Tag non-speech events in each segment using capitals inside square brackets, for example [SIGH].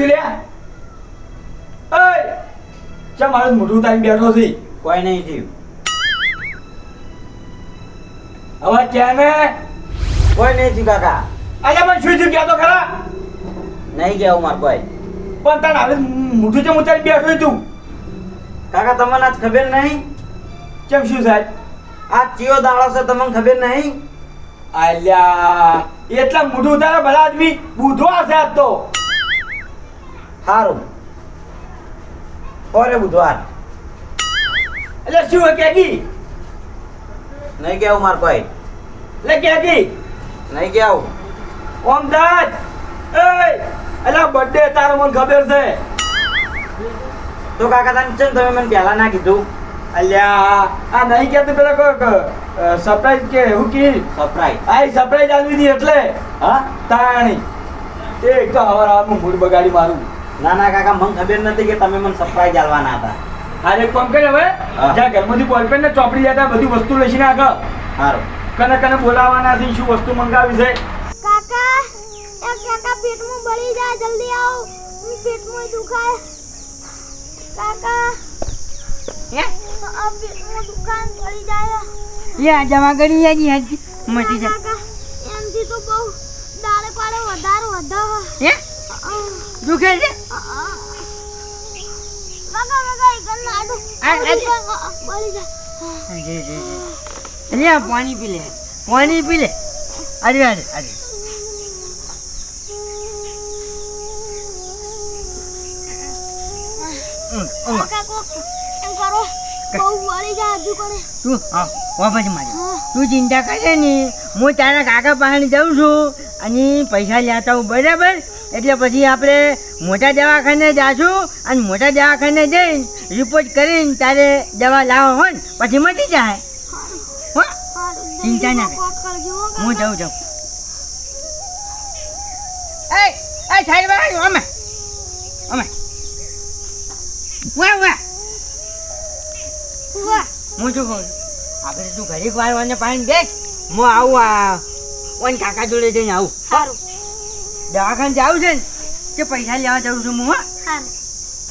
થયું લ્યા ઓય ચા મારું મોઢું તારી બેઠો છે? કોઈ નહીં થયું. હવે ક્યાં કોઈ નહીં થયું કાકા. આજે મને શું થયું? કહેતો ખરા? નહીં ગયા માર કોઈ. પણ તાર હવે મોઢું ચમ ઉતારી બેઠો તું? કાકા તમને આજ ખબર નહીં? કેમ શું સાહેબ આ ચિયો દાડો છે તમને ખબર નહીં? આલ્યા એટલા મોઢું તારા ભલા આદમી. બુધવાર છે આજ તો. સારું ઓરે બુધવાર. એટલે શું હે કેગી? નહીં કેવું માર કોઈ. એટલે કેગી? નહીં કેવું. ઓમ દાદ. એય અલા બર્થડે તારો મને ખબર છે. તો કાકા તને છે તમે મને પહેલા ના કીધું? અલ્યા આ નહીં કેતું પેલા કોઈ સરપ્રાઈઝ કે એવું કી સરપ્રાઈઝ આ સરપ્રાઈઝ આવી હતી એટલે. હા? તાણી. એક તો હવાર હવારમાં મૂડ બગાડી મારું. ના ના કાકા મને ખબર નથી કે તમે મને સરપ્રાઈઝ આલવાના હતા. હારે એક કામ કરે હવે. જ્યાં ઘરમાંથી બોલપેન ને ચોપડી લેતા બધી વસ્તુ લઈ નાખ સારું કને કને બોલાવાના છે શું વસ્તુ મંગાવી છે? કાકા એ કાકા પેટમાં બળી જાય જલ્દી આવો. હું પેટમાં દુખાય. કાકા હે? આ પેટમાં દુખાય બળી જાય. લે જમા કરી જાજી હાજી મટી જા. કાકા એમથી તો બહુ દાડે પાડે વધારે વધારે. હે? દુખે છે? લે પાણી પી લે. પાણી પી લે. અરે અરે અરે તું ચિંતા કરે ને હું તારા કાકા પાસે જાઉં છું. અને પૈસા લેતા હું બરાબર? એટલે પછી આપણે મોટા દવાખાને જાશું અને મોટા દવાખાને જઈને રિપોર્ટ કરીને તારે દવા લાવો હોય ને પછી મટી જાય. હો? ચિંતા ના હો, જાઉં જાઉં. એ એ વાળા અમે. અમે. વાહ વાહ. વાહ. હું શું કહું? આપણે તું ઘડીક વાર પાણી બેસ. હું આવું આ ઓન કાકા જોડે જઈને આવું. સારું. દવાખાને જાવું છે ને કે પૈસા લેવા જાઉં છું હું હા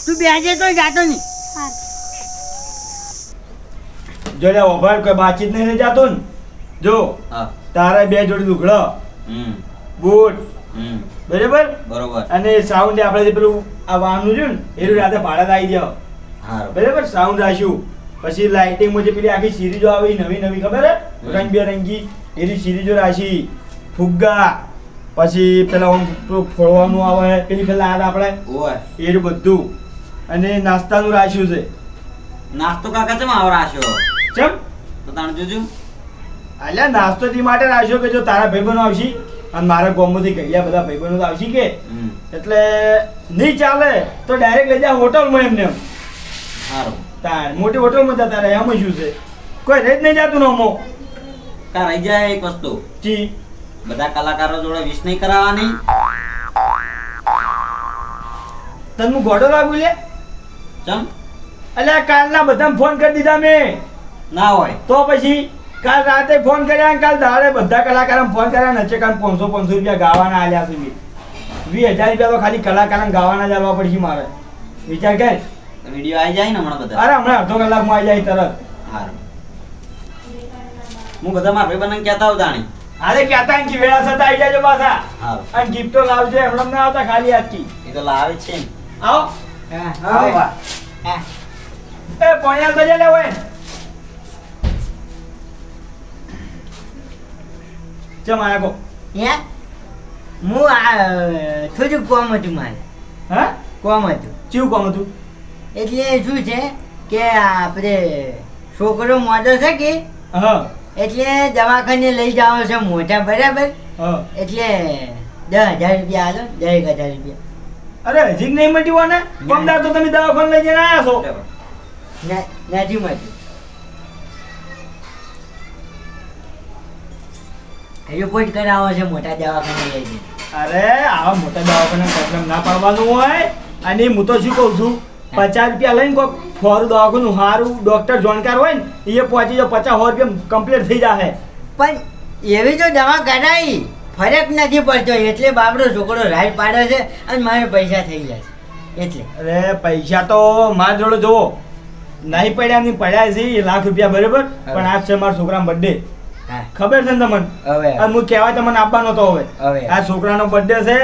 તું બેસે તો જાતો નહીં. જોડે જો લે ઓભાર કોઈ બાતચીત નહીં જાતો ને? જો તારા બે જોડી લુગડો હમ. બૂટ. હમ. બરાબર? બરોબર. અને સાઉન્ડ આપણે જે પેલું આ વાહનનું છે ને એનું રાતે ભાડા આવી જાવ બરાબર? સાઉન્ડ રાખ્યું પછી લાઇટિંગમાં જે પેલી આખી સિરીજો આવી નવી નવી ખબર હે? રંગબેરંગી. એની સિરીઝો રાખી ફુગ્ગા. પછી પેલા પેલું ફોડવાનું આવે પેલી પેલા આદ આપણે એ બધું. અને નાસ્તાનું રાખ્યું છે. નાસ્તો કાકા ચમ આવરાશો ચમ? તો તાણ જોજો. અલ્યા નાસ્તો તે માટે રાખ્યો કે જો તારા ભાઈબંધો આવશી? અને મારા ગામમાંથી ગયા બધા ભાઈબંધો તો આવશી કે? એટલે નહીં ચાલે તો ડાયરેક્ટ લઈ જા હોટલમાં એમને. એમ સારું તાર મોટી હોટલમાં જતા રહે એમાં શું છે? કોઈ રહી જ નહીં જાતું ને અમો કા રહી જાય એક વસ્તુ. જી. બધા કલાકારો જોડે વિશ નહીં કરાવવાની? તને હું ગોડો લાગુ લે? ચમ? અલ્યા કાલના બધા ફોન કરી દીધા મેં. ના હોય. તો પછી કાલ રાતે ફોન કર્યા કાલ દાડે બધા કલાકારોને ફોન કર્યા નચે કાલ પાંચસો પાંચસો રૂપિયા ગાવાના આલ્યા છે મેં વીસ હજાર રૂપિયા તો ખાલી કલાકારોને ગાવાના જ આલવા પડશે મારે. વિચાર કર. વીડિયો આવી જાય ને હમણાં બધા? અરે હમણાં અડધો કલાકમાં આવી જાય તરત. હારું. હું બધા મારા ભાઈબંધને કહેતા આવું તાણી અરે કહેતા કે વેળા થતા આવી જાજો પાછા. અને ગિફ્ટો લાવજો હમણાં ના આવતા ખાલી આખી એ તો લાવે છે આવો. હા, આવો બા. હા. એ પોણ્યા તો લે હોય. ચમ આયા કો. હે? હું આ થોડુંક કોમ હતું મારે? હા? કોમ હતું. ચેવું કોમ હતું? એટલે શું છે કે આપણે છોકરો મોટો છે કે? હા. એટલે દવાખાને લઈ જાવ છે મોટા બરાબર? હા. એટલે દસ હજાર રૂપિયા હાલો દસ એક હજાર રૂપિયા. અરે હજી નહીં મટ્યું ને. પમદાર તો તમે દવાખાને લઈ જઈને આવ્યા છો. નથી મટ્યું રિપોર્ટ કરાવો છે મોટા દવાખાને લઈ જઈને. અરે આવા મોટા દવાખાને પ્રોબ્લેમ ના પાડવાનું હોય. અને હું તો શું કહું છું? પચાસ રૂપિયા લઈને કોક ફોરું દવાખાનું સારું ડોક્ટર જાણકાર હોય ને એ પહોંચી જાવ પચાસ સો રૂપિયા કમ્પ્લીટ થઈ જશે પણ એવી જો દવા કરાવી ફરક નથી પડતો એટલે બાબરો છોકરો રાઈડ પાડે છે અને મારે પૈસા થઈ જાય છે. એટલે. અરે પૈસા તો માર જોડે જોવો નહીં પડ્યા નહીં પડ્યા છે લાખ રૂપિયા બરાબર પણ આજ છે મારા છોકરાનો બર્થડે ખબર છે ને તમને? હવે. હું કહેવાય તમને આપવાનો તો હવે. હવે. આ છોકરાનો બર્થડે છે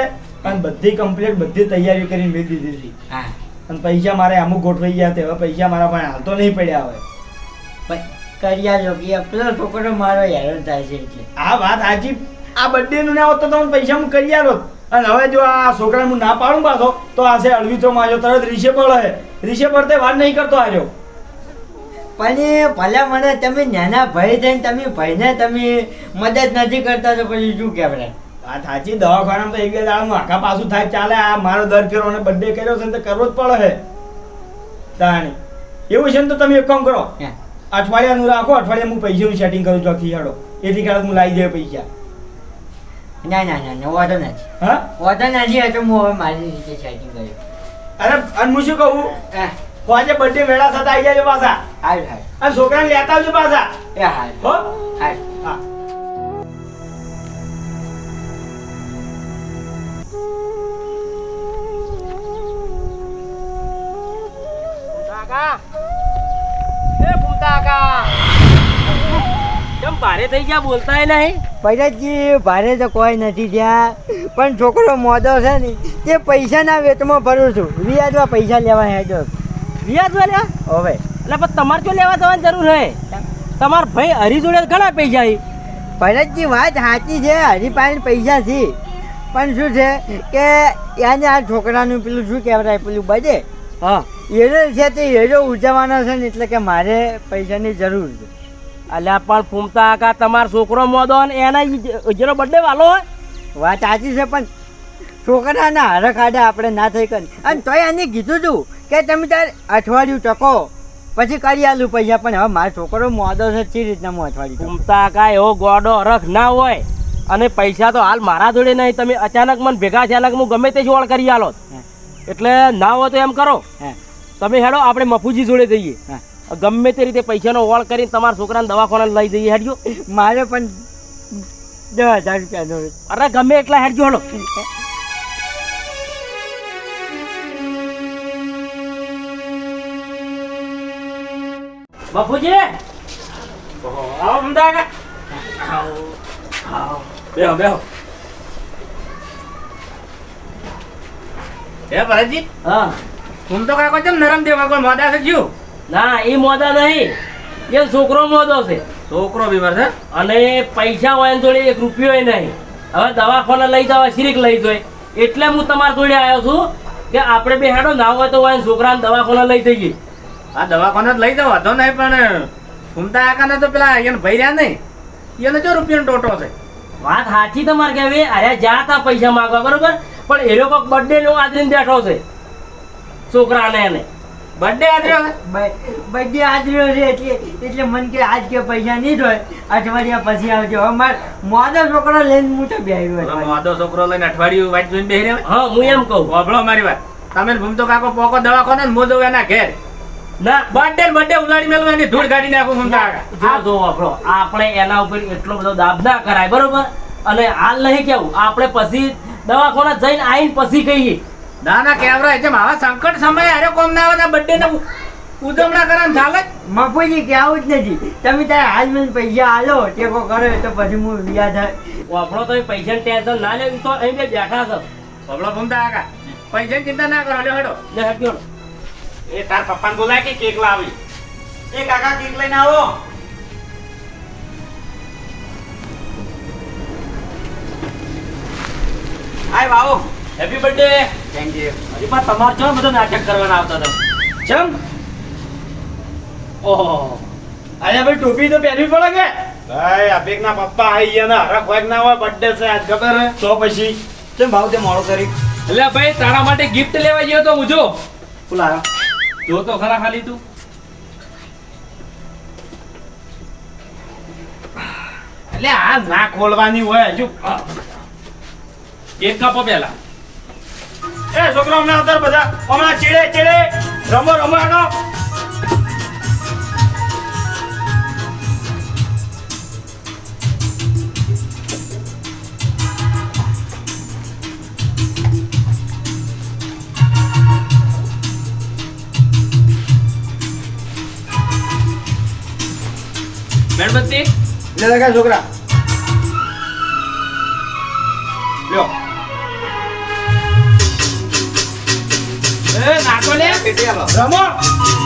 અને બધી કમ્પ્લીટ બધી તૈયારી કરીને મેં દીધી હતી હા. અને પૈસા મારે અમુક ગોઠવાઈ ગયા તે હવે પૈસા મારા પણ હાલ તો નહીં પડ્યા હવે. કર્યા જો કે પેલો છોકરો મારો હેરાન થાય છે એટલે. આ વાત આજી આ બર્થડે નું ના હોત તો તમને પૈસા હું કરી આલો અને હવે જો આ છોકરાને હું ના પાડું પાછો તો આ છે અળવીતો માં તરત રીશે પડે રીશે પડતે વાત નહીં કરતો આજો પણ ભલે મને તમે નાના ભાઈ થઈને તમે ભાઈને તમે મદદ નથી કરતા તો પછી શું કહેવાય? વાત સાચી દવાખાનામાં તો એક બે દાડાનું આખા પાછું થાય ચાલે આ મારો દર ફેરો અને બર્થડે કર્યો છે ને તો કરવો જ પડે છે તાણી એવું છે ને તો તમે એક કામ કરો. હા. અઠવાડિયાનું રાખો અઠવાડિયા હું પૈસાનું સેટિંગ કરું છું આખી હેડો. એથી કારણે હું લાવી દે પૈસા. ના ના ના ના ઓર્ડર નથી. હા? ઓર્ડર નથી એ તો હું હવે મારી રીતે સેટિંગ કર્યું. અરે અને હું શું કહું? હા? આજે બર્થડે વેળા થતા આવી જાય પાછા. હાય હાય અને છોકરાને લેતા આવજો પાછા. એ હાય હો? હાય હા. કેમ ભારે થઈ ગયા? બોલતાય નહીં. ભરતજી ભારે તો કોઈ નથી ત્યાં પણ છોકરો મોદો છે ને તે પૈસાના વેટમાં ભરું છું. વ્યાજમાં પૈસા લેવા હેજો વ્યાજમાં લેવા હવે. એટલે પણ તમારે ક્યાં લેવા જવાની જરૂર હે? તમારા ભાઈ હરી જોડે ઘણા પૈસા છે. ભરતજી વાત સાચી છે હરીપાઈ પૈસા છે. પણ શું છે કે એને આ છોકરાનું પેલું શું કહેવાય પેલું બજે હા. હીરો છે તે હીરો ઉજવવાનો છે ને એટલે કે મારે પૈસાની જરૂર છે. અલ્યા પણ ફૂમતા કા તમારો છોકરો મોદો ને એના જેનો બર્થડે વાલો હોય. વાત સાચી છે પણ છોકરાના હરખ આડા આપણે ના થઈ કરી. અને તોય એને કીધું તું કે તમે તાર અઠવાડિયું ટકો પછી કરી આલું પૈસા. પણ હવે મારો છોકરો મોદો છે તે રીતના હું અઠવાડિયું. ફૂમતા કા એવો ગોડો અરખ ના હોય. અને પૈસા તો હાલ મારા જોડે નહીં. તમે અચાનક મને ભેગા થયા હું ગમે તે જોડ કરી આલો. એટલે ના હોય તો એમ કરો. હા, તમે હેડો આપણે મફુજી જોડે જઈએ. ગમે તે રીતે પૈસાનો ઓળ કરીને તમારા છોકરાને દવાખાને લઈ જઈએ હેડજો. મારે પણ દસ હજાર રૂપિયાનો અરે ગમે એટલા હેડજો હેડો. બાપુજી આવો અમદાવાદ. બેહો બેહો. હે ભરતજી હા. હું તો કાકો ચમ નરમ દેવા કોઈ મોદા છે જ્યું ના એ મોદા નહીં. એ છોકરો મોદો છે. છોકરો બીમાર છે? અને પૈસા હોય એની જોડે એક રૂપિયો નહીં. હવે દવાખાને લઈ જવા શિરીક લઈ જોઈ. એટલે હું તમારા જોડે આવ્યો છું કે આપણે બે હેડો ના હોય તો હોય છોકરાને દવાખાને લઈ જઈએ. આ દવાખાને જ લઈ જાવ વાંધો નહીં પણ ઘૂમતા આકાને તો પેલા એને ભાઈ રહ્યા નહીં. એને જો રૂપિયાનો ટોટો છે. વાત સાચી તમારે કહેવી? અરે જા તા પૈસા માગવા બરોબર? પણ એ લોકો બર્થડે નો આદરીને બેઠો છે. છોકરાને એને. બર્થડે આદર્યો બર્થડે બધી છે એટલે એટલે મન કે આજ કે પૈસા નહીં હોય અઠવાડિયા પછી આવજો. અમાર મોદો છોકરો લઈને હું તો બેહ્યો મોદો છોકરો લઈને અઠવાડિયું વાત જોઈને બેહી રહ્યો? હા હું એમ કહું. વાપરો મારી વાત. તમે ભૂમતો કાકો પોકો દવાખો ને મોદો એના ઘેર. ના બર્થડે બર્થડે ઉલાડી મેલું એની ધૂળ કાઢી નાખું ભૂમતા કાકા જો જો વાપરો આપણે એના ઉપર એટલો બધો દાબ ના કરાય બરોબર? અને હાલ નહીં કેવું. આપણે પછી દવાખાને જઈને આવીને પછી કહીએ. ના ના કેવરાય. છે મારા સંકટ સમયે અરે કોમ ના આવે બર્થડે ને ઉજવણા કરવાનું ચાલે. મફુજી કે આવું જ નથી. તમે તારે હાલ મને પૈસા આલો ટેકો કરો તો પછી હું વ્યાજ આપણો તો પૈસા ટેન્શન ના લે તો અહીં બેઠા છો. બબલો ભૂમતા કાકા પૈસા ચિંતા ના કરો હેડો લે. એ તાર પપ્પાને બોલાય કે કેક લાવી? એ કાકા કેક લઈને આવો. આય બાવો હેપી બર્થડે થેન્ક યુ હજી પણ તમારે ચો બધો નાટક કરવાના આવતા હતા? ચમ? ઓહો. અરે ભાઈ ટોપી તો પહેરવી પડે કે? ભાઈ અભિક ના પપ્પા આઈ ગયા ને હરખ વાગ ના હોય બર્થડે છે આજ ખબર હે? તો પછી? ચમ ભાવ તે મોડો કરી. એટલે ભાઈ તારા માટે ગિફ્ટ લેવા ગયો તો હું જો બોલા જો તો ખરા ખાલી તું. એટલે આ ના ખોલવાની હોય હજુ. એક કપો પેલા એ છોકરો હમણાં અંદર બધા. હમણાં ચીડે ચીડે. રમો રમો એનો. મેણબત્તી? એટલે છોકરા. નાખો લે રમો હેપી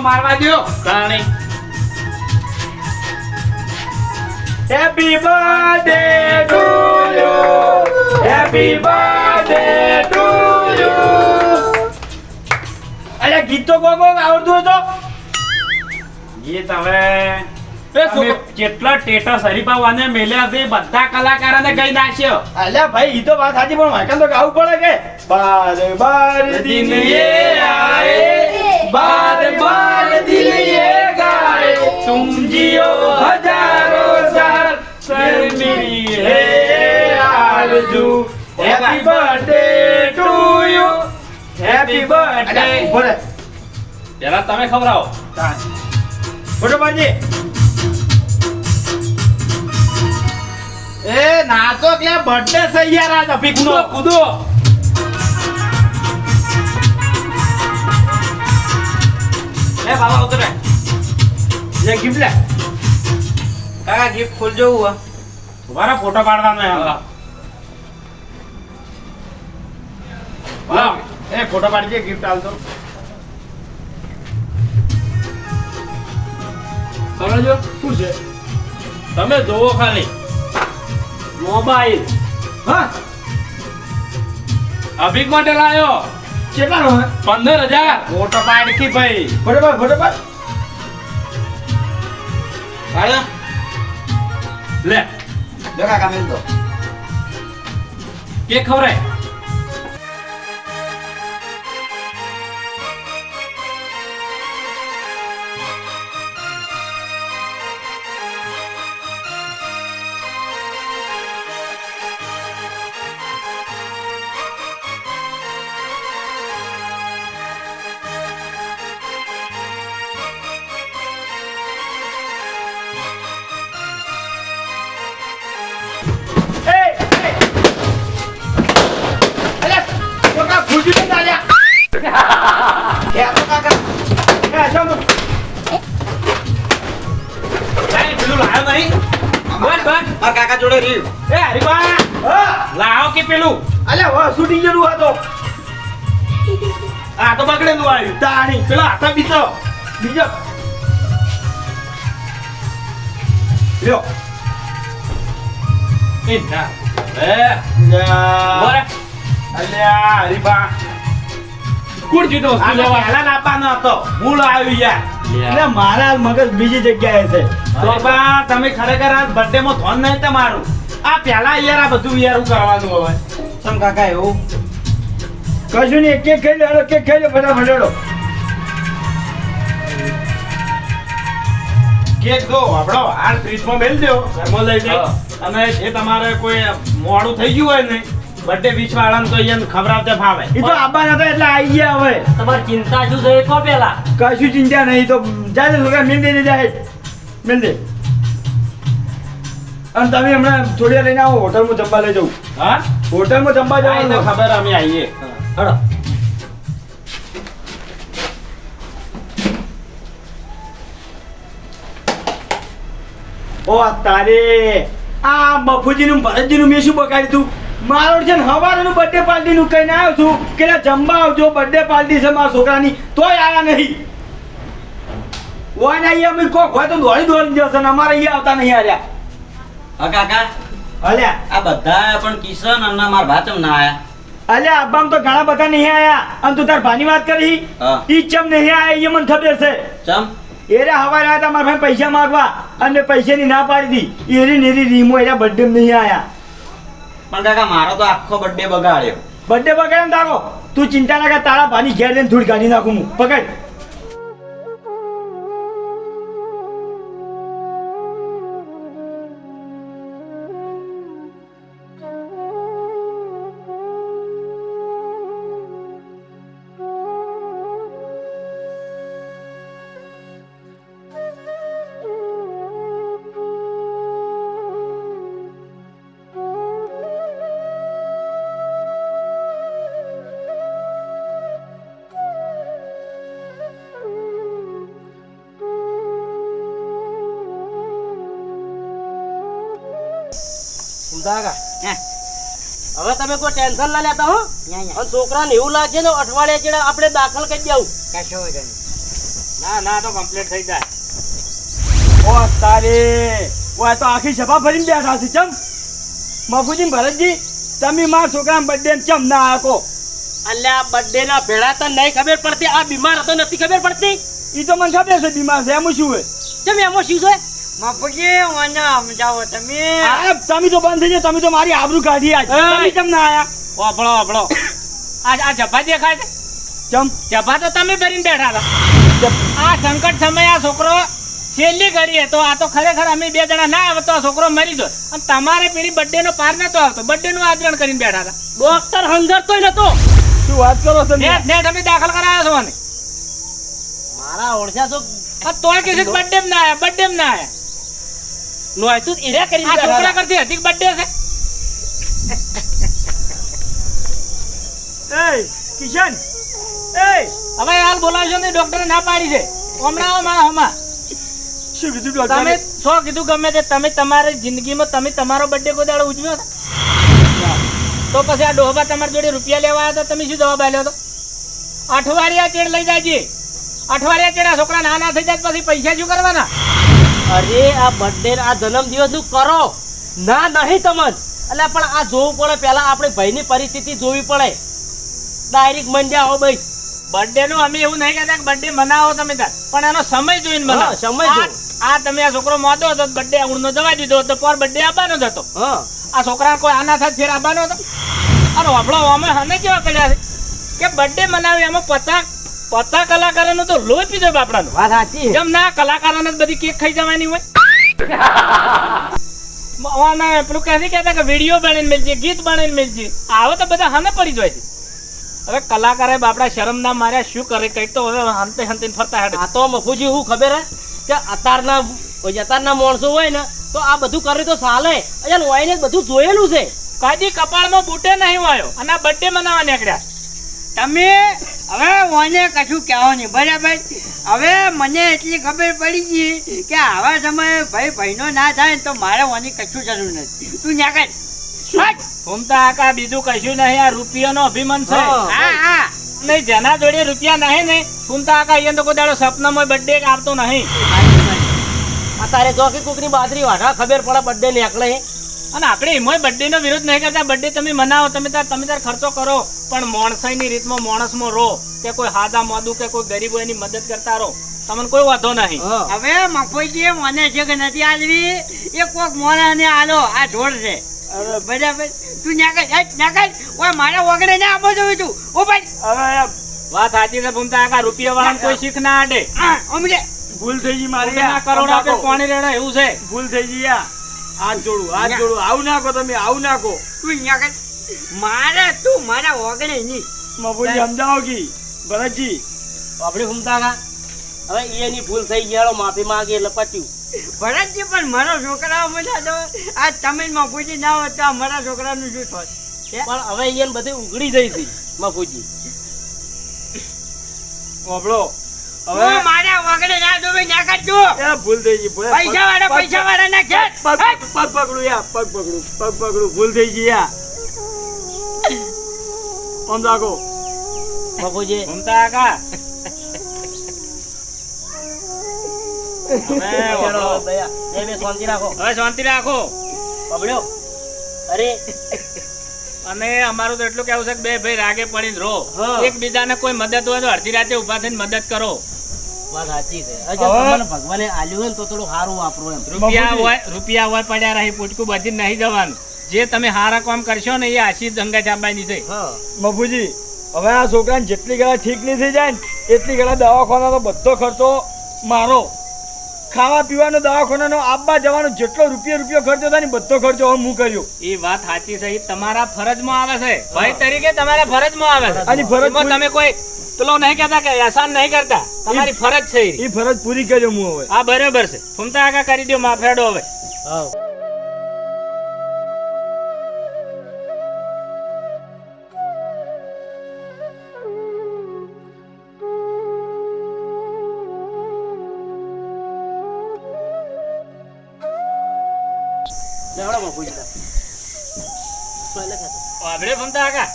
મારવા દો તાણી happy birthday to you happy birthday to you અરે ગીત તો કોક કોક આવડતું હતો ગીત હવે કેટલા ટેટસ હરીબાવાને મેલ્યા છે બધા કલાકારોને કહી નાખ્યો. અલ્યા ભાઈ ઈ તો વાત સાચી પણ વાંકણ તો ગાવું પડે કે? બાર બાર દિન એ આए બાર બાર દિલ એ ગાય તુમ જીઓ હજારો સાલ શર્મિણી હે આરજુ happy birthday to you happy birthday બોલે પેલા તમે ખવડાવો. મોટો બાજી એ નાચો એટલે બર્થડે સૈયારા અભિગુનો કૂદો. બાબા ઉતરે લે ગિફ્ટ લે. કાકા ગિફ્ટ ખોલજો હું તમારા ફોટો પાડવાનો વાહ. એ ફોટો પાડજે ગિફ્ટ આલતો સમજો શું છે? તમે જોવો ખાલી. મોબાઈલ. હા. અભિક માટે લાયો. કેટલા નો હે પંદર હજાર ફોટો પાડકી ભાઈ. ફોટો પાડ આયા લે. કાકા મેલ કે ખવરાય? બસ બસ. મારા કાકા જોડે રહ્યું એ હરીબા લાવ કે પેલું? અલ્યા વાહ શૂટિંગ જેવું હતો. આ તો બગડેલું આવ્યું. તાણી પેલા હાથા બીજો. બીજો. લ્યો. એ ના. એ અલ્યા અલ્યા હરીબા કુડ જીતો? વસ્તુ લેવા હતો. મૂળ આવ્યું યાર. એટલે મારા મગજ બીજી જગ્યાએ છે. તો બા તમે ખરેખર આ બર્થડે માં ધોન નહીં તમારું. આ પેલા યાર આ બધું યાર કરવાનું હવે. તમ કાકા એવું? કશું નહીં કે ખાઈ લો કે ખાઈ લો ભંડેડો હેડો. કેક દો આપડો આ ફ્રીજમાં મેલ દો ઘરમાં લઈ જાય અને જે તમારે કોઈ મોડું થઈ ગયું હોય ને બર્થડે વીસ વાળા તો અહીંયા ખવડાવતે ફાવે. એ તો આબા નતા એટલે આવી ગયા હવે. તમારી ચિંતા શું છે? કો પેલા. કશું ચિંતા નહીં તો જાજે છોકરા મિલ દે જાય. મિલ દે. અને તમે હમણાં થોડી લઈને આવો હોટલમાં જમવા લઈ જવું હા? હોટલમાં જમવા તો જવાનું. ખબર અમે આવીએ હડો ઓ તારે આ બફુજી નું ભરતજી ભરતજીનું મેં શું બગાડ્યું તું? મારો છે ને હવારનું બર્થડે પાર્ટીનું કહીને આવ્યો છું. કે જમવા આવજો બર્થડે પાર્ટી છે મારા છોકરાની. તોય આવ્યા નહીં. ઓય ને અહીંયા અમે કોક હોય તો દોડી દોડી જશે ને અમારે અહીંયા આવતા નહીં આર્યા હા કાકા. અલ્યા આ બધા પણ કિશન અને મારા ભાચમ ના આયા? અલ્યા આબામ તો ઘણા બધા નહીં આયા. અને તું તાર ભાની વાત કરી. ઈ ચમ નહીં આયા એ મને ખબર છે. ચમ? એરે હવારે આયા તા મારા ભાઈ પૈસા માંગવા અને પૈસાની ના પાડી દી. એરી નેરી રીમો એરા બર્થડે નહીં આયા. પણ કાકા, મારો તો આખો બર્થડે બગાડ્યો. બર્થડે બગાડે ને તારો? તું ચિંતા ના કર, તારા ભાની ઘેર લઈને ધૂળ કાઢી નાખું હું. પકડ. હવે તમે કોઈ ટેન્શન ના લેતા હો. છોકરા ને અને છોકરાને એવું લાગે ને અઠવાડિયા ચેડા આપણે દાખલ કરી દેવું કશો હોય ના ના તો કમ્પ્લીટ થઈ જાય. ઓ તારે ઓ તો આખી સભા ભરીને બેઠા છે ચમ. મફુજી ભરતજી તમે મારા છોકરા બર્થડે ચમ ના આકો અલ્યા બર્થડે ના ભેળા તો નહીં ખબર પડતી આ બીમાર હતો નથી ખબર પડતી? ઈ તો મને ખબર છે બીમાર છે. એમ શું હોય? કેમ એમ શું છે? બાપુજી મને સમજાવો તમે. તમે તો બંધ થઈ જાય તમે તો મારી આબરૂ કાઢી આજ. તમે ના આયા? વાપળો વાપળો આ આ જભા દેખાય છે? જભા તો તમે ભરીને બેઠા હતા આ સંકટ સમય આ છોકરો છેલ્લી ઘડીએ તો આ તો ખરેખર અમે બે જણા ના આવે તો આ છોકરો મરી દો અને તમારે પેલી બર્થડે નો પાર નતો આવતો. બર્થડે નું આચરણ કરીને બેઠા હતા. ડોક્ટર હંગર તોય નતો. શું વાત કરો છો નેટ નેટ અમે દાખલ કરાયા છો મને મારા ઓળખ્યા તો તોય કે બર્થડે ના આયા? બર્થડે ના આયા? નોયતું તું ઈરા કરી આ છોકરા કરતી હતી બર્થડે છે. એ કિશન. એ. હવે હાલ બોલાવજો ને ડોક્ટરે ના પાડી છે. હમણાં આવો મારા હમા શું કીધું તમે શું કીધું ગમે તે તમે તમારી જિંદગીમાં તમે તમારો બર્થડે કોઈ દાડો ઉજવ્યો તો પછી આ ડોહબા તમારી જોડે રૂપિયા લેવા આવ્યા હતા તમે શું જવાબ આપ્યો હતો? અઠવાડિયા ચેડ લઈ જાજે. અઠવાડિયા ચેડા છોકરા નાના થઈ જાય પછી પૈસા શું કરવાના? અરે આ બર્થડે આ જન્મદિવસનું કરો. ના નહીં તમન. એટલે પણ આ જોવું પડે. પહેલા આપણે ભાઈની પરિસ્થિતિ જોવી પડે. ડાયરેક્ટ મંડ્યા હો ભાઈ બર્થડે નું અમે એવું નહીં કહેતા કે બર્થડે મનાવો તમે તાર. પણ એનો સમય જોઈને મનાવો. સમય આ- આ તમે આ છોકરો મોદો હતો બર્થડે ઉણનો જવા દીધો હતો પર બર્થડે આવવાનો જ હતો. હા. આ છોકરા કોઈ આના સાથે ફેર આવવાનો હતો? અને વાપડો અમે હને કેવા કર્યા છે? કે બર્થડે મનાવી એમાં પચાસ પચાસ કલાકારોનો તો લોહી પીધો બાપડાનો. વાત સાચી. જેમ ના કલાકારોને બધી કેક ખાઈ જવાની હોય. [LAUGHS] અને પેલું કહે કહેતા કે વીડિયો બનાવીને મેલજે ગીત બનાવીને મેલજે. આવો તો બધા હને પડી જાય છે. હવે કલાકારે બાપડા શરમ ના માર્યા શું કરે કંઈક તો હવે હંતે હંતે ફરતા હેડે. આ તો મફુજી હું ખબર હે કે અત્યારના અત્યારના માણસો હોય ને તો આ બધું કરે તો ચાલે અહીંયા લોહીને બધું જોયેલું છે. કદી કપાળમાં બૂટે નહીં વાયો. અને આ બર્થડે મનાવવા નીકળ્યા. તમે હવે મને કશું કહેવો નહીં. બરાબર? હવે મને એટલી ખબર પડી ગઈ કે આવા સમયે ભાઈ ભાઈનો ના થાય ને તો મારે ઓની કશું જરૂર નથી. તું ન્યા કર! ઘૂમતા આકા બીજું કશું નહીં આ રૂપિયાનો અભિમાન છે. હા. હા નહીં જેના જોડે રૂપિયા નહીં ને ઘૂમતા આકા અહીંયા તો કોઈ દાડો સપનામાં બર્થડે આવતો નહીં. અત્યારે જો કે કુકરી બાજરી વાઢા ખબર પડે બર્થડે નીકળે અને આપણે એમાં બર્થડે નો વિરોધ નહીં કરતા. બર્થડે તમે મનાવો તમે તાર તમે તાર ખર્ચો કરો. પણ માણસાઈની રીતમાં માણસમાં રહો. કે કોઈ હાદા મોદું કે કોઈ ગરીબો એની મદદ કરતા રહો. તમને કોઈ વાંધો નહીં. હવે મફોઈજી મને છે કે નથી આલવી એ કોક મોણાને આલો. આ ઢોળ છે. બરાબર? તું ન્યા કર હટ, ઓય મારા વગડે ને આપો જોયું તું. ઓ ભાઈ. હવે વાત સાચી છે ભૂમતા આકા રૂપિયા વાળા કોઈ શીખ ના આડે. આ ભૂલ થઈ ગઈ મારી ના કરોડ આપે પાણી રેડા એવું છે? ભૂલ થઈ ગઈ યા હાથ જોડું હાથ જોડું. આવું નાખો તમે આવું નાખો. તું અહીંયા કઈ. મારે તું મારા ઓગણે નહીં. મફુજી સમજાવો ભરતજી. આપણે ઘૂમતા કા હવે એની ભૂલ થઈ ગઈ માફી માંગી એટલે પત્યું ભરતજી પણ મારા છોકરા મજા તો આ તમે મફુજી ના હોત તો આ મારા છોકરાનું શું હોત પણ હવે એને બધી ઉઘડી જઈ હતી મફુજી. તું હવે મારા વાગડે ના દોવે કર તું એ ભૂલ થઈ ગઈ પૈસા વાળા પૈસા વાળા ના ખેત પગ પકડું યા પગ પકડું પગ પકડું. ભૂલ થઈ ગઈ યા. ઓમ રાખો બાપુજી. ભૂમતા આકા હવે શાંતિ રાખો. હવે શાંતિ રાખો. બબડ્યો અરે. અને અમારું તો એટલું કેવું છે કે બે ભાઈ રાગે પડીને રહો. એકબીજાને કોઈ મદદ હોય તો અડધી રાતે ઊભા થઈને મદદ કરો. વાત સાચી છે. હજુ હવે- તમને ભગવાને આલ્યું હોય તો થોડું સારું વાપરો એમ. રૂપિયા હોય રૂપિયા હોય પડ્યા રહી પૂટકું બધી નહીં જવાનું. જે તમે હારા કામ કરશો ને એ આશી ગંગા ચાંબાની છે. બાપુજી હવે આ છોકરાને જેટલી ગળા ઠીક નહીં થઈ જાય ને એટલી ગળા દવાખાનાનો બધો ખર્ચો મારો. ખાવા પીવાનો દવાખાનાનો આબા જવાનો જેટલો રૂપિયો રૂપિયો ખર્ચો થાય ને બધો ખર્ચો હવે હું કર્યો. એ વાત સાચી છે. એ તમારા ફરજમાં આવે છે. ભાઈ તરીકે તમારા ફરજમાં આવે છે. અને ફરજમાં તમે કોઈ પેલો નહીં કહેતા કે એહસાન નહીં કરતા. તમારી ફરજ છે એ. એ ફરજ પૂરી કર્યો હું હવે. આ બરાબર છે. ફૂમતા આગા કરી દો માફેડો હવે. હા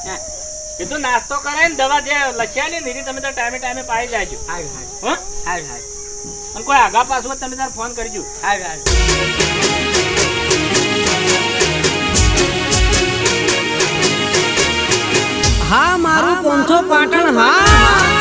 હા. કીધું નાસ્તો કરાય ને દવા જે લખ્યા ને નીરી તમે તો ટાઈમે ટાઈમે પાઈ જાજો હો? અને કોઈ આગા પાછું તમે તાર ફોન કરજો. હારું હા મારું પાટણ હા.